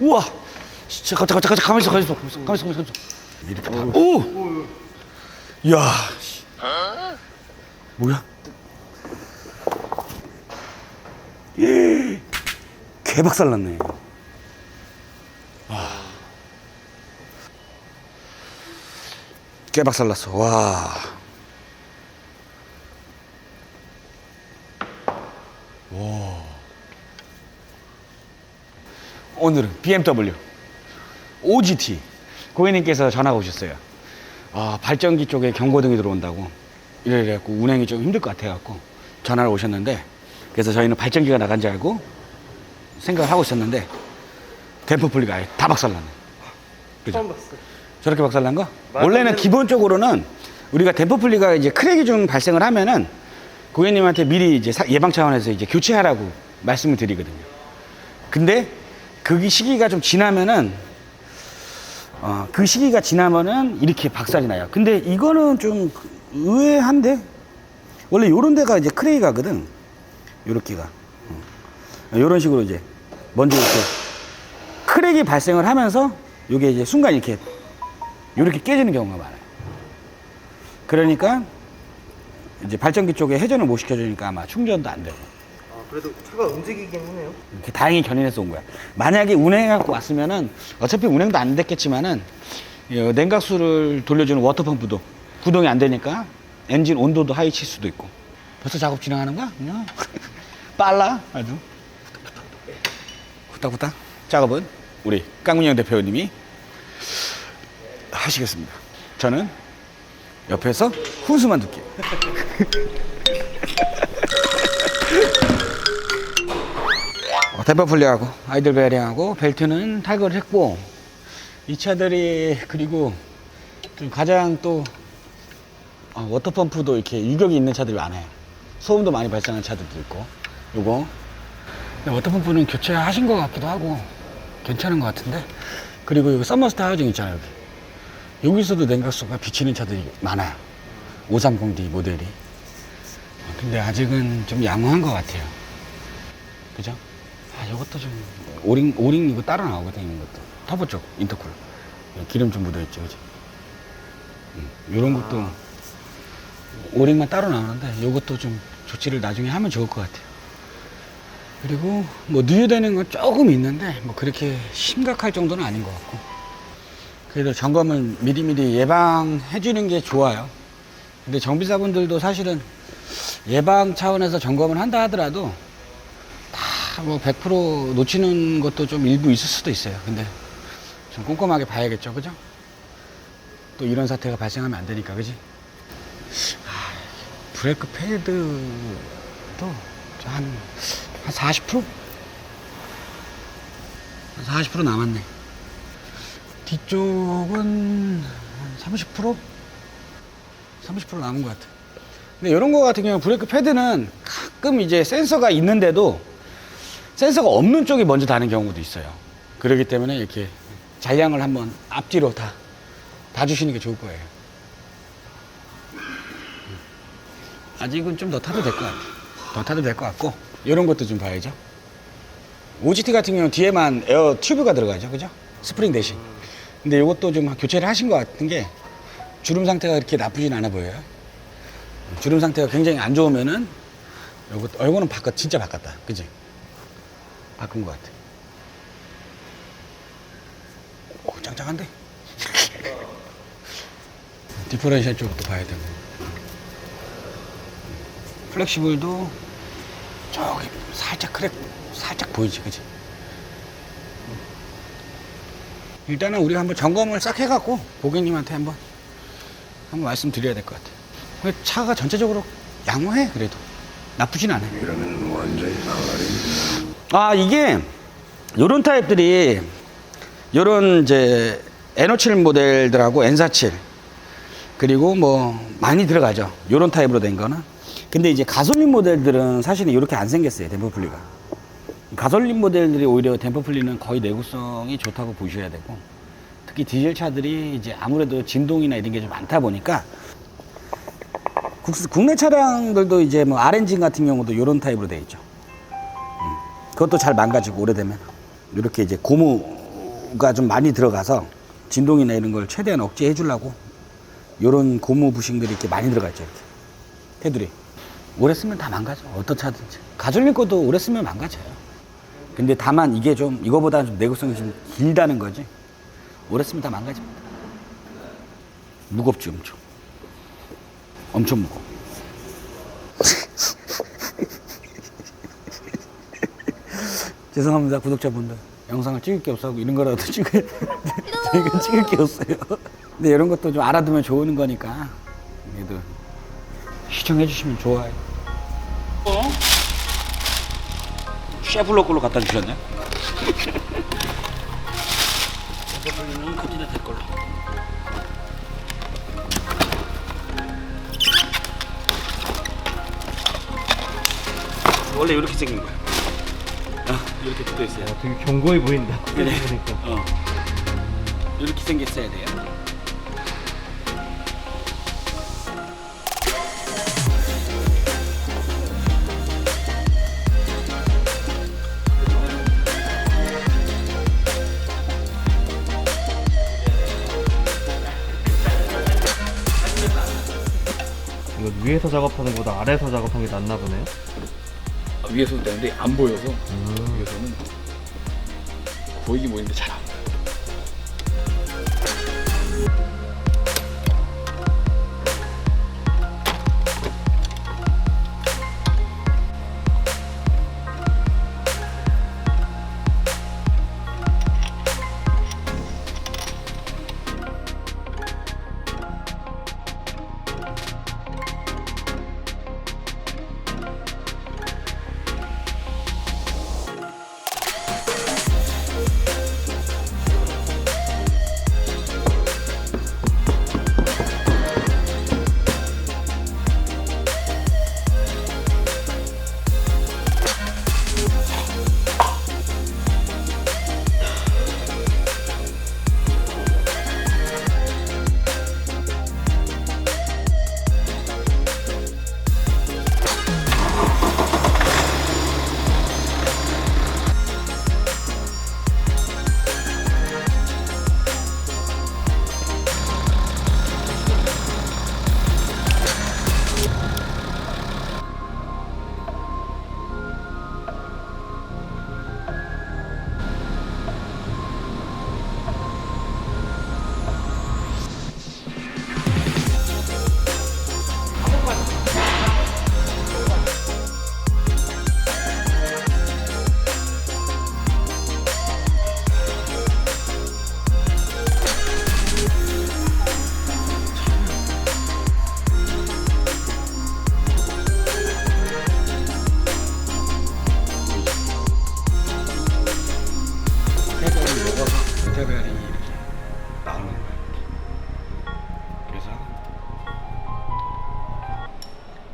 우와. 진짜 깜짝 깜짝 깜짝 가만히 있어 가만히 있어 가만히 있어 가만히 있어. 있어. 오! 이야 씨. 뭐야? 예 개박살 났네 와. 개박살 났어. 와 오늘은 BMW OGT 고객님께서 전화가 오셨어요. 아, 발전기 쪽에 경고등이 들어온다고 이래갖고 운행이 좀 힘들 것 같아갖고 전화를 오셨는데 그래서 저희는 발전기가 나간 줄 알고 생각을 하고 있었는데 댐퍼 분리가 아예 다 박살났네. 그죠? 처음 봤어요. 저렇게 박살난 거? 맞아요. 원래는 기본적으로는 우리가 댐퍼 분리가 이제 크랙이 좀 발생을 하면은 고객님한테 미리 이제 사- 예방 차원에서 이제 교체하라고 말씀을 드리거든요. 근데 그 시기가 좀 지나면은 어, 그 시기가 지나면은 이렇게 박살이 나요. 근데 이거는 좀 의외한데 원래 요런 데가 이제 크레이 가거든. 요렇게가. 요런 식으로 이제 먼저 이렇게 크랙이 발생을 하면서 요게 이제 순간 이렇게 요렇게 깨지는 경우가 많아요. 그러니까 이제 발전기 쪽에 회전을 못 시켜주니까 아마 충전도 안 되고. 아, 그래도 차가 움직이긴 하네요. 이렇게 다행히 견인해서 온 거야. 만약에 운행해갖고 왔으면은 어차피 운행도 안 됐겠지만은 이 냉각수를 돌려주는 워터펌프도 구동이 안 되니까 엔진 온도도 하이 칠 수도 있고. 벌써 작업 진행하는 거야? 그냥 빨라 아주. 후딱후딱 작업은 우리 깡문영 대표님이 하시겠습니다. 저는 옆에서 훈수만 듣게 대파 분리하고 아이들 베어링하고 벨트는 탈거를 했고 이 차들이 그리고 좀 가장 또 어, 워터펌프도 이렇게 유격이 있는 차들이 많아요. 소음도 많이 발생하는 차들도 있고 요거. 워터펌프는 교체하신 것 같기도 하고 괜찮은 것 같은데 그리고 여기 썸머스타 하우징 있잖아요 여기. 여기서도 냉각수가 비치는 차들이 많아요. 530D 모델이. 어, 근데 아직은 좀 양호한 것 같아요. 그죠? 아, 이것도 좀 오링 오링 이거 따로 나오거든요. 이것도 터보 쪽 인터쿨 기름 좀 묻어 있죠, 그지? 이런 것도 오링만 따로 나오는데 이것도 좀 조치를 나중에 하면 좋을 것 같아요. 그리고 뭐 누유되는 건 조금 있는데 뭐 그렇게 심각할 정도는 아닌 것 같고 그래도 점검을 미리미리 예방해 주는 게 좋아요. 근데 정비사분들도 사실은 예방 차원에서 점검을 한다 하더라도 뭐 100% 놓치는 것도 좀 일부 있을 수도 있어요. 근데 좀 꼼꼼하게 봐야겠죠, 그죠? 또 이런 사태가 발생하면 안 되니까, 그지? 아, 브레이크 패드도 한, 한 40%? 한 40% 남았네. 뒤쪽은 한 30%? 30% 남은 것 같아. 근데 이런 거 같은 경우는 브레이크 패드는 가끔 이제 센서가 있는데도 센서가 없는 쪽이 먼저 다는 경우도 있어요. 그렇기 때문에 이렇게 잔량을 한번 앞뒤로 다, 다 주시는 게 좋을 거예요. 아직은 좀 더 타도 될 것 같아요. 더 타도 될 것 같고, 이런 것도 좀 봐야죠. OGT 같은 경우는 뒤에만 에어 튜브가 들어가죠. 그죠? 스프링 대신. 근데 이것도 좀 교체를 하신 것 같은 게 주름 상태가 그렇게 나쁘진 않아 보여요. 주름 상태가 굉장히 안 좋으면은 요거, 어, 요거는 바꿨, 진짜 바꿨다. 그지? 바꾼 것 같아. 오, 짱짱한데? 디퍼런셜 쪽도 봐야 되고. 플렉시블도 저기 살짝 크랙, 살짝 보이지, 그지? 일단은 우리가 한번 점검을 싹 해갖고 고객님한테 한번 한번 말씀드려야 될 것 같아. 차가 전체적으로 양호해, 그래도. 나쁘진 않아. 이러면 완전히 나가리. 아 이게 요런 타입들이 요런 이제 N57 모델들하고 N47 그리고 뭐 많이 들어가죠. 요런 타입으로 된 거는. 근데 이제 가솔린 모델들은 사실은 이렇게 안 생겼어요 댐퍼 풀리가. 가솔린 모델들이 오히려 댐퍼 풀리는 거의 내구성이 좋다고 보셔야 되고 특히 디젤 차들이 이제 아무래도 진동이나 이런 게 좀 많다 보니까 국- 국내 차량들도 이제 뭐 RN진 같은 경우도 이런 타입으로 돼 있죠. 그것도 잘 망가지고 오래되면 이렇게 이제 고무 고무가 좀 많이 들어가서 진동이나 이런 걸 최대한 억제해 주려고 요런 고무 부싱들이 이렇게 많이 들어가 있죠 이렇게. 테두리. 오래 쓰면 다 망가져 어떤 차든지. 가솔린 것도 오래 쓰면 망가져요. 근데 다만 이게 좀 이거보다는 좀 내구성이 좀 길다는 거지. 오래 쓰면 다 망가집니다. 무겁지 엄청. 엄청 무거워 죄송합니다 구독자분들. 영상을 찍을 게 없어서 이런 거라도 찍을 저희가 찍을 게 없어요. 근데 이런 것도 좀 알아두면 좋은 거니까. 그래도 시청해 주시면 좋아요. 어? 쉐플로 걸로 갖다 주셨네? 원래 이렇게 생긴 거야. 아, 이렇게 붙어 있어요 되게 견고해 보인다. 그래. 보니까. 어. 이렇게 생겼어야 돼요. 이거 위에서 작업하는 것보다 아래에서 작업하는 게 낫나 보네요. 아, 위에서도 되는데 안 보여서 위에서는 보이긴 보이는데 잘 안 보여.